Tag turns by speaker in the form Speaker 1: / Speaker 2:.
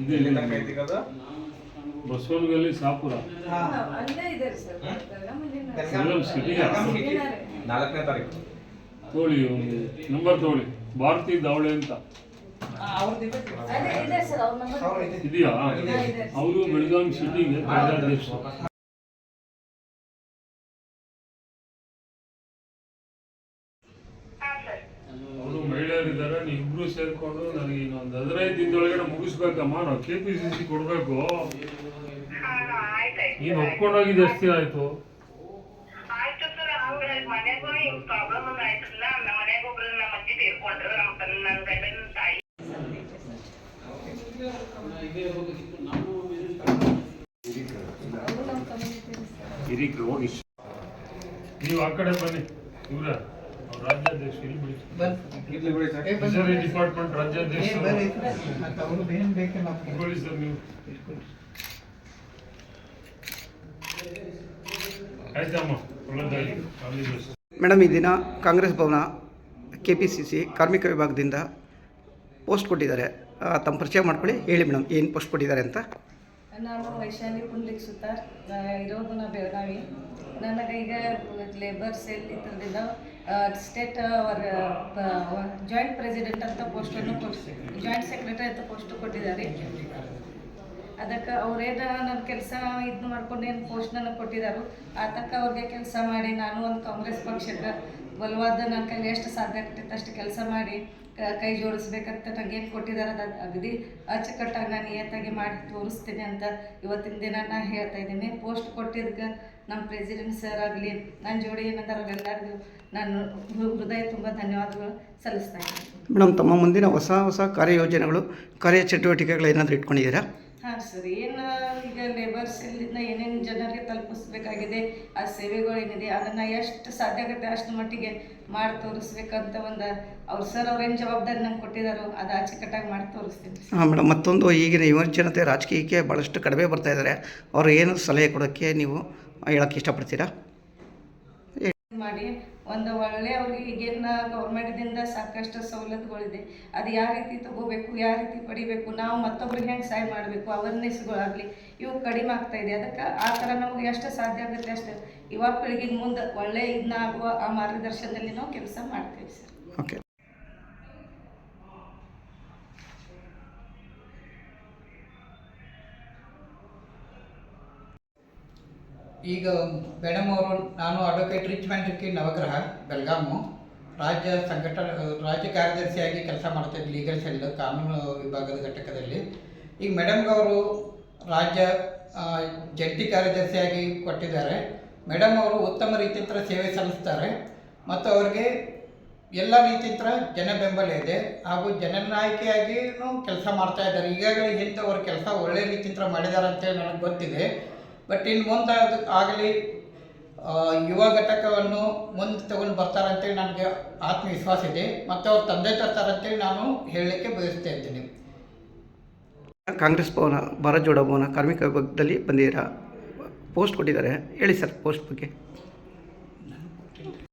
Speaker 1: ಇದೆ
Speaker 2: ಎಲ್ಲಿ ತನಕ ಐತಿ ಈಗ ಅದು?
Speaker 1: ಬಸವನಗಲ್ಲಿ ಸಾಪುರ
Speaker 2: ನಾಲ್ಕನೇ ತಾರೀಕು.
Speaker 1: ತೋಳಿ ಒಂದು ನಂಬರ್ ತೋಳಿ. ಭಾರತಿ ದಾವಳೆ ಅಂತ.
Speaker 3: ಅದೇ ಇದೆ ಸರ್ ಅವ್ರ ನಂಬರ್
Speaker 1: ಇದೆಯಾ
Speaker 3: ಇದೆ, ಇದೆ.
Speaker 1: ಅವರು ಬೆಳಗಾವಿ ಸಿಟಿಗೆ ಮಹಿಳೆಯರಿದ್ದಾರೆ ನೀವಿಬ್ರು ಸೇರ್ಕೊಂಡು ನನಗೆ ಇನ್ನೊಂದು ಹದಿನೈದು ದಿನದೊಳಗಡೆ ಮುಗಿಸ್ಬೇಕಮ್ಮ ನಾವು ಕೆ ಪಿ ಸಿ ಸಿ ಕೊಡಬೇಕು. ನೀನು ಒಪ್ಕೊಂಡೋಗಿ ಜಾಸ್ತಿ ಆಯಿತು? ನೀವು ಆ ಕಡೆ ಬನ್ನಿ ಇವ್ರ. ರಾಜ್ಯಾಧ್ಯಕ್ಷ ಇಲ್ಲಿ ಬಿಡಿ
Speaker 2: ಇರ್ಲಿ ಬಿಡಿ ಸರ್.
Speaker 1: ಟ್ರೆಜರಿ ಡಿಪಾರ್ಟ್ಮೆಂಟ್ ರಾಜ್ಯಾಧ್ಯಕ್ಷ ಇಟ್ಕೊಳ್ಳಿ ಸರ್ ನೀವು. ಆಯ್ತಮ್ಮ ಒಳ್ಳೆದಾಗಿ ಆಲ್ ದಿ ಬೆಸ್ಟ್
Speaker 4: ಮೇಡಮ್ ಈ ದಿನ Congress Bhavan K P C C ಕಾರ್ಮಿಕ ವಿಭಾಗದಿಂದ ಪೋಸ್ಟ್ ಕೊಟ್ಟಿದ್ದಾರೆ. ತಮ್ಮ ಪರಿಚಯ ಮಾಡ್ಕೊಳ್ಳಿ. ಹೇಳಿ ಮೇಡಮ್ ಏನು ಪೋಸ್ಟ್ ಕೊಟ್ಟಿದ್ದಾರೆ ಅಂತ.
Speaker 3: ನಾನು ವೈಶಾಲಿ ಪುಂಡ್ಲಿಕ್ ಸುತ್ತ ಇರೋದು ನಾ ಬೆಳಗಾವಿ. ನನಗೆ ಈಗ ಲೇಬರ್ ಸೆಲ್ ಇದ್ರದಿಂದ ಸ್ಟೇಟ್ ಅವರ ಜಾಯಿಂಟ್ ಪ್ರೆಸಿಡೆಂಟ್ ಅಂತ ಪೋಸ್ಟನ್ನು ಕೊಡಿಸಿ ಜಾಯಿಂಟ್ ಸೆಕ್ರೆಟರಿ ಅಂತ ಪೋಸ್ಟ್ ಕೊಟ್ಟಿದ್ದಾರೆ. ಅದಕ್ಕೆ ಅವ್ರೇನು ನನ್ನ ಕೆಲಸ ಇದು ಮಾಡ್ಕೊಂಡು ಏನು ನನಗೆ ಆತಕ್ಕ ಆತಕ್ಕೆ ಅವ್ರಿಗೆ ಕೆಲಸ ಮಾಡಿ ನಾನು ಒಂದು ಕಾಂಗ್ರೆಸ್ ಪಕ್ಷಕ್ಕೆ ಬಲವಾದ ನನ್ನ ಕೈಲಿ ಎಷ್ಟು ಸಾಧ್ಯ ಆಗ್ತೈತೆ ಅಷ್ಟು ಕೆಲಸ ಮಾಡಿ, ಕೈ ಜೋಡಿಸ್ಬೇಕಂತ ನಂಗೇನು ಕೊಟ್ಟಿದ್ದಾರೆ ಅದು ಅಗದಿ ಅಚ್ಚುಕಟ್ಟಾಗಿ ನಾನು ನಿಯತ್ತಾಗಿ ಮಾಡಿ ತೋರಿಸ್ತೀನಿ ಅಂತ ಇವತ್ತಿನ ದಿನ ನಾನು ಹೇಳ್ತಾ ಇದ್ದೀನಿ. ಪೋಸ್ಟ್ ಕೊಟ್ಟಿದ್ದಕ್ಕೆ ನಮ್ಮ ಪ್ರೆಸಿಡೆಂಟ್ ಸರ್ ಆಗಲಿ ನನ್ನ ಜೋಡಿ ಏನದಾರ ಎಲ್ಲರಿಗೂ ನಾನು ಹೃದಯ ತುಂಬ ಧನ್ಯವಾದಗಳು ಸಲ್ಲಿಸ್ತಾ ಇದ್ದೀನಿ.
Speaker 4: ಮೇಡಮ್, ತಮ್ಮ ಮುಂದಿನ ಹೊಸ ಹೊಸ ಕಾರ್ಯಯೋಜನೆಗಳು, ಕಾರ್ಯಚಟುವಟಿಕೆಗಳು ಏನಾದರೂ ಇಟ್ಕೊಂಡಿದ್ದೀರಾ?
Speaker 3: ಹಾಂ, ಸರ್. ಏನು, ಈಗ ಲೇಬರ್ಸ್ ಇಲ್ಲಿಂದ ಏನೇನು ಜನರಿಗೆ ತಲುಪಿಸ್ಬೇಕಾಗಿದೆ, ಆ ಸೇವೆಗಳು ಏನಿದೆ ಅದನ್ನು ಎಷ್ಟು ಸಾಧ್ಯ ಆಗುತ್ತೆ ಅಷ್ಟು ಮಟ್ಟಿಗೆ ಮಾಡಿ ತೋರಿಸ್ಬೇಕಂತ ಒಂದು ಅವ್ರು ಸರ್ ಅವ್ರೇನು ಜವಾಬ್ದಾರಿ ನಂಗೆ ಕೊಟ್ಟಿದ್ದಾರೋ ಅದು ಅಚ್ಚುಕಟ್ಟಾಗಿ ಮಾಡಿ ತೋರಿಸ್ತೀನಿ.
Speaker 4: ಹಾಂ, ಮೇಡಮ್, ಮತ್ತೊಂದು, ಈಗಿನ ಯುವಜನತೆ ರಾಜಕೀಯಕ್ಕೆ ಭಾಳಷ್ಟು ಕಡಿಮೆ ಬರ್ತಾ ಇದ್ದಾರೆ ಅವ್ರು ಏನು ಸಲಹೆ ಕೊಡೋಕ್ಕೆ ನೀವು ಹೇಳೋಕ್ಕೆ ಇಷ್ಟಪಡ್ತೀರಾ?
Speaker 3: ಮಾಡಿ ಒಂದು ಒಳ್ಳೆ ಅವ್ರಿಗೆ ಈಗೇನು ಗೌರ್ಮೆಂಟ್ದಿಂದ ಸಾಕಷ್ಟು ಸವಲತ್ತುಗಳಿದೆ. ಅದು ಯಾವ ರೀತಿ ತಗೋಬೇಕು, ಯಾವ ರೀತಿ ಪಡಿಬೇಕು, ನಾವು ಮತ್ತೊಬ್ರಿಗೆ ಹೆಂಗೆ ಸಹಾಯ ಮಾಡಬೇಕು ಅವೇರ್ನೆಸ್ಗಳಾಗಲಿ ಇವು ಕಡಿಮೆ ಆಗ್ತಾ ಇದೆ. ಅದಕ್ಕೆ ಆ ಥರ ನಮಗೆ ಎಷ್ಟು ಸಾಧ್ಯ ಆಗುತ್ತೆ ಅಷ್ಟು. ಯುವ ಪೀಳಿಗೆಗೆ ಮುಂದೆ ಒಳ್ಳೆ ಇದನ್ನ ಆಗುವ ಆ ಮಾರ್ಗದರ್ಶನದಲ್ಲಿ ನಾವು ಕೆಲಸ ಮಾಡ್ತೀವಿ ಸರ್.
Speaker 4: ಓಕೆ.
Speaker 5: ಈಗ ಮೇಡಮ್ ಅವರು ನಾನು ಅಡ್ವೊಕೇಟ್ ರಿಚ್ಮೆಂಟ್ ಕೆ ನವಗ್ರಹ, ಬೆಳಗಾಮು. ರಾಜ್ಯ ಸಂಘಟನೆ ರಾಜ್ಯ ಕಾರ್ಯದರ್ಶಿಯಾಗಿ ಕೆಲಸ ಮಾಡ್ತಿದ್ದೆ ಲೀಗಲ್ ಸೆಲ್ ಕಾನೂನು ವಿಭಾಗದ ಘಟಕದಲ್ಲಿ. ಈಗ ಮೇಡಮ್ಗವರು ರಾಜ್ಯ ಜಂಟಿ ಕಾರ್ಯದರ್ಶಿಯಾಗಿ ಕೊಟ್ಟಿದ್ದಾರೆ. ಮೇಡಮ್ ಅವರು ಉತ್ತಮ ರೀತಿಯಿಂದ ಸೇವೆ ಸಲ್ಲಿಸ್ತಾರೆ. ಮತ್ತು ಅವರಿಗೆ ಎಲ್ಲ ರೀತಿಯಿಂದ ಜನ ಬೆಂಬಲ ಇದೆ. ಹಾಗೂ ಜನನಾಯಕಿಯಾಗಿಯೂ ಕೆಲಸ ಮಾಡ್ತಾ ಇದ್ದಾರೆ. ಈಗಾಗಲೇ ಅವ್ರ ಕೆಲಸ ಒಳ್ಳೆ ರೀತಿಯಿಂದ ಮಾಡಿದ್ದಾರೆ ಅಂತೇಳಿ ನನಗೆ ಗೊತ್ತಿದೆ. ಬಟ್ ಇನ್ನು ಮುಂದೆ ಅದು ಆಗಲಿ ಯುವ ಘಟಕವನ್ನು ಮುಂದೆ ತಗೊಂಡು ಬರ್ತಾರೆ ಅಂತೇಳಿ ನನಗೆ ಆತ್ಮವಿಶ್ವಾಸ ಇದೆ. ಮತ್ತು ಅವ್ರು ತಂದೆ ತರ್ತಾರಂತೇಳಿ ನಾನು ಹೇಳಲಿಕ್ಕೆ ಬಯಸ್ತಾ ಇದ್ದೀನಿ.
Speaker 4: ಕಾಂಗ್ರೆಸ್ ಭವನ, ಭಾರತ್ ಜೋಡೋ ಭವನ ಕಾರ್ಮಿಕ ವಿಭಾಗದಲ್ಲಿ ಬಂದಿದ್ದೀರಾ? ಪೋಸ್ಟ್ ಕೊಟ್ಟಿದ್ದಾರೆ. ಹೇಳಿ ಸರ್, ಪೋಸ್ಟ್ ಬಗ್ಗೆ.